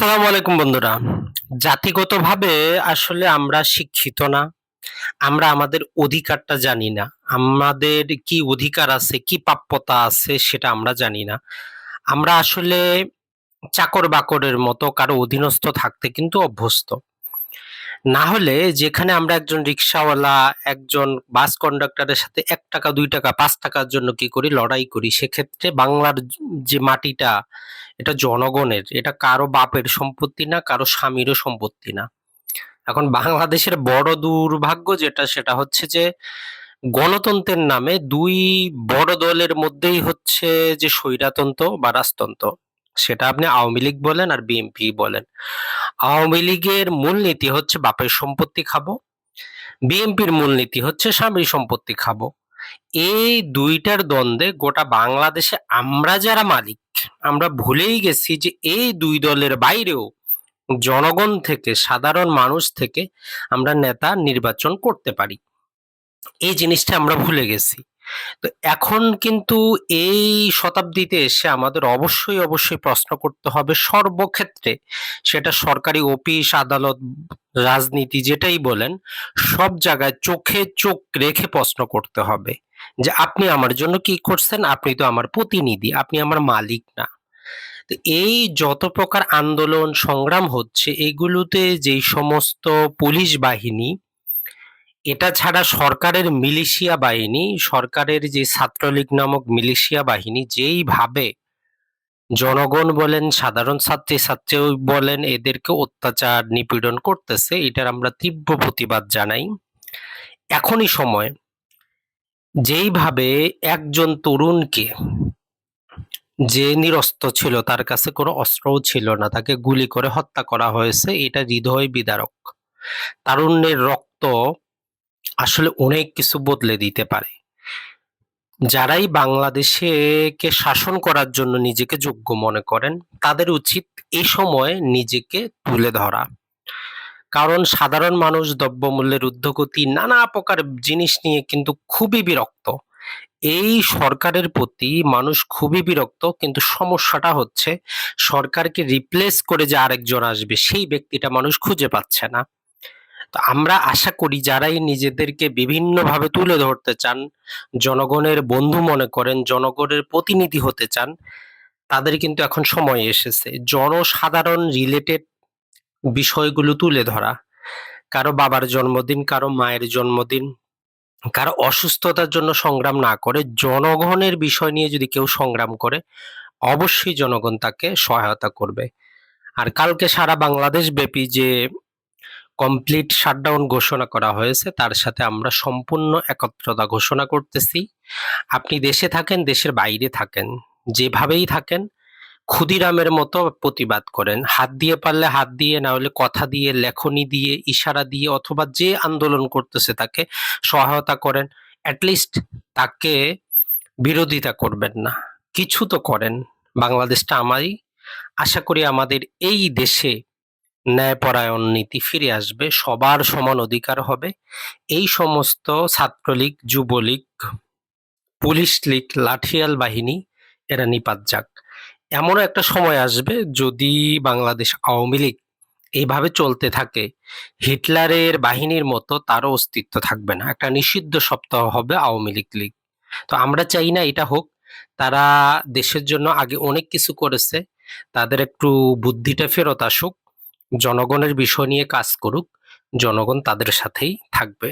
আসসালামু আলাইকুম বন্ধুরা। জাতিগতভাবে আসলে আমরা শিক্ষিত না, আমরা আমাদের অধিকারটা জানি না। আমাদের কি অধিকার আছে, কি প্রাপ্যতা আছে সেটা আমরা জানি না। আমরা আসলে চাকর বাকরের মতো, কারও অধীনস্থ থাকতে কিন্তু অভ্যস্ত। না হলে যেখানে আমরা একজন রিক্সাওয়ালা, একজন বাস কন্ডাক্টরের সাথে এক টাকা, দুই টাকা, পাঁচ টাকার জন্য কি করি, লড়াই করি, সেক্ষেত্রে বাংলার যে মাটিটা, এটা জনগণের, এটা কারও বাপের সম্পত্তি না, কারও স্বামীরও সম্পত্তি না। এখন বাংলাদেশের বড় দুর্ভাগ্য যেটা, সেটা হচ্ছে যে, গণতন্ত্রের নামে দুই বড় দলের মধ্যেই হচ্ছে যে স্বৈরাতন্ত্র বা রাজতন্ত্র, সেটা আপনি আওয়ামী লীগ বলেন আর বিএনপি বলেন। আওয়ামী লীগের মূলনীতি হচ্ছে বাপের সম্পত্তি খাব, বিএনপির মূলনীতি হচ্ছে স্বামীর সম্পত্তি খাব। এই দুইটার দ্বন্দ্বে গোটা বাংলাদেশে আমরা যারা মালিক, আমরা ভুলেই গেছি যে এই দুই দলের বাইরেও জনগণ থেকে, সাধারণ মানুষ থেকে আমরা নেতা নির্বাচন করতে পারি। এই জিনিসটা আমরা ভুলে গেছি। তো এখন কিন্তু এই শতাব্দীতে এসে আমাদের অবশ্যই অবশ্যই প্রশ্ন করতে হবে সর্বক্ষেত্রে সেটা সরকারি অফিস, আদালত, রাজনীতি যেটাই বলেন, সব জায়গায় চোখে চোখ রেখে প্রশ্ন করতে হবে যে আপনি আমার জন্য কি করছেন? আপনি তো আমার প্রতিনিধি, আপনি আমার মালিক না। এই যত প্রকার আন্দোলন, সংগ্রাম হচ্ছে, এগুলোতে যেই সমস্ত পুলিশ বাহিনী এটা ছাড়া সরকারের মিলিশিয়া বাহিনী, সরকারের যে ছাত্রলীগ নামক মিলিশিয়া বাহিনী যেইভাবে জনগণ বলেন, সাধারণ ছাত্রী ছাত্রী বলেন, এদেরকে অত্যাচার, নিপীড়ন করতেছে, এটার আমরা তীব্র প্রতিবাদ জানাই। এখনই সময় যেইভাবে একজন তরুণকে যে নিরস্ত্র ছিল, তার কাছে কোনো অস্ত্রও ছিল না, তাকে গুলি করে হত্যা করা হয়েছে, এটা হৃদয় বিদারক। তারুণ্যের রক্ত আসলে অনেক কিছু বদলে দিতে পারে। যারাই বাংলাদেশেকে শাসন করার জন্য নিজেকে যোগ্য মনে করেন, তাদের উচিত এই সময় নিজেকে তুলে ধরা। কারণ সাধারণ মানুষ দ্রব্যমূল্যের ঊর্ধ্বগতি নানা প্রকার জিনিস নিয়ে কিন্তু খুবই বিরক্ত। এই সরকারের প্রতি মানুষ খুবই বিরক্ত, কিন্তু সমস্যাটা হচ্ছে সরকারকে রিপ্লেস করে যে আরেকজন আসবে, সেই ব্যক্তিটা মানুষ খুঁজে পাচ্ছে না। তো আমরা আশা করি যারাই নিজেদেরকে বিভিন্নভাবে তুলে ধরতে চান, জনগণের বন্ধু মনে করেন, জনগণের প্রতিনিধি হতে চান, তাদের কিন্তু এখন সময় এসেছে। জনসাধারণ রিলেটেড বিষয়গুলো তুলে ধরা। কারও বাবার জন্মদিন, কারও মায়ের জন্মদিন, কারও অসুস্থতার জন্য সংগ্রাম না করে, জনগণের বিষয় নিয়ে যদি কেউ সংগ্রাম করে, অবশ্যই জনগণ তাকে সহায়তা করবে। আর কালকে সারা বাংলাদেশ ব্যাপী যে কমপ্লিট শাটডাউন ঘোষণা করা হয়েছে। তার সাথে আমরা সম্পূর্ণ একত্রতা ঘোষণা করতেছি। আপনি দেশে থাকেন, দেশের বাইরে থাকেন, যেভাবেই থাকেন, ক্ষুদিরামের মতো প্রতিবাদ করেন। হাত দিয়ে পারলে হাত দিয়ে, না হলে কথা দিয়ে, লেখনি দিয়ে, ইশারা দিয়ে অথবা যে আন্দোলন করতেছে তাকে সহায়তা করেন। অ্যাটলিস্ট তাকে বিরোধিতা করবেন না। কিছু তো করেন। বাংলাদেশটা আমারই। আশা করি আমাদের এই দেশে ন্যায়পরায়ণ নীতি ফিরে আসবে, সবার সমান অধিকার হবে। এই সমস্ত ছাত্রলীগ, যুবলীগ, পুলিশ লীগ, লাঠিয়াল বাহিনী, এরা নিপাত যাক। এমনও একটা সময় আসবে যদি বাংলাদেশ আওয়ামী লীগ এইভাবে চলতে থাকে, হিটলারের বাহিনীর মতো তারও অস্তিত্ব থাকবে না। একটা নিষিদ্ধ সপ্তাহ হবে আওয়ামী লীগ লীগ। তো আমরা চাই না এটা হোক। তারা দেশের জন্য আগে অনেক কিছু করেছে, তাদের একটু বুদ্ধিটা ফেরত আসুক। জনগণের বিষয় নিয়ে কাজ করুক জনগণ তাদের সাথেই থাকবে।